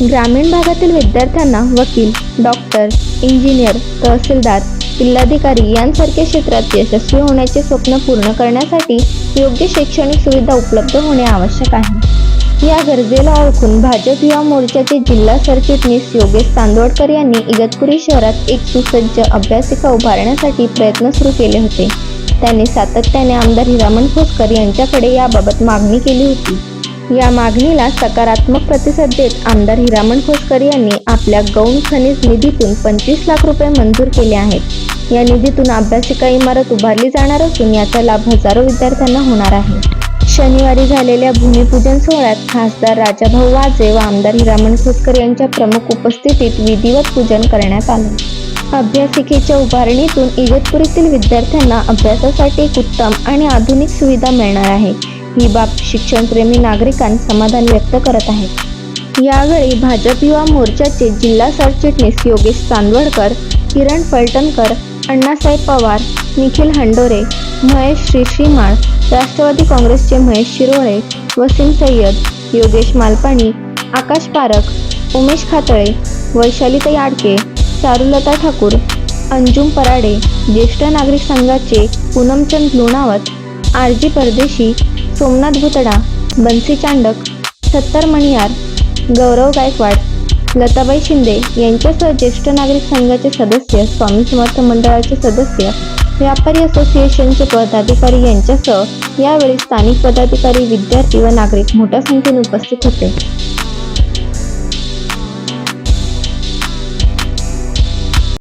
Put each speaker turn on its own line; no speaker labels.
ग्रामीण भागातील विद्यार्थ्यांना वकील डॉक्टर इंजिनियर तहसीलदार जिल्हाधिकारी यांसारख्या क्षेत्रात यशस्वी होण्याचे स्वप्न पूर्ण करण्यासाठी योग्य शैक्षणिक सुविधा उपलब्ध होणे आवश्यक आहे. या गरजेला ओळखून भाजप युवा मोर्चाचे जिल्हा सरचिटणीस योगेश तांदोडकर यांनी इगतपुरी शहरात एक सुसज्ज अभ्यासिका उभारण्यासाठी प्रयत्न सुरू केले होते. त्यांनी सातत्याने आमदार हिरामण खोसकर यांच्याकडे याबाबत मागणी केली होती. या मागणीला सकारात्मक प्रतिसाद देत आमदार हिरामण खोसकर यांनी आपल्या गौण खनिज निधीतून पंचवीस लाख रुपये मंजूर केले आहेत. या निधीतून अभ्यासिका इमारत उभारली जाणार असून याचा लाभ हजारो विद्यार्थ्यांना होणार आहे. शनिवारी झालेल्या भूमिपूजन सोहळ्यात खासदार राजाभाऊ वाजे व आमदार हिरामण खोसकर यांच्या प्रमुख उपस्थितीत विधिवत पूजन करण्यात आले. अभ्यासिकेच्या उभारणीतून इगतपुरीतील विद्यार्थ्यांना अभ्यासासाठी एक उत्तम आणि आधुनिक सुविधा मिळणार आहे. ही बाब शिक्षणप्रेमी नागरिकांत समाधान व्यक्त करत आहेत यावेळी भाजप युवा मोर्चाचे जिल्हा सरचिटणीस योगेश चांदवडकर किरण फलटणकर अण्णासाहेब पवार निखिल हंडोरे महेश श्रीश्रीमाळ राष्ट्रवादी काँग्रेसचे महेश शिरोळे वसीम सय्यद योगेश मालपाणी आकाश पारख उमेश खातळे वैशालीताई आडके चारुलता ठाकूर अंजुम पराडे ज्येष्ठ नागरिक संघाचे पूनमचंद लोणावत आर जी परदेशी सोमनाथ भुतडा बन्सी चांडक सत्तर मणियार गौरव गायकवाड लताबाई शिंदे यांच्यासह ज्येष्ठ नागरिक संघाचे सदस्य स्वामी समर्थ मंडळाचे सदस्य व्यापारी असोसिएशनचे पदाधिकारी यांच्यासह यावेळी स्थानिक पदाधिकारी विद्यार्थी व नागरिक मोठ्या संख्येने उपस्थित होते.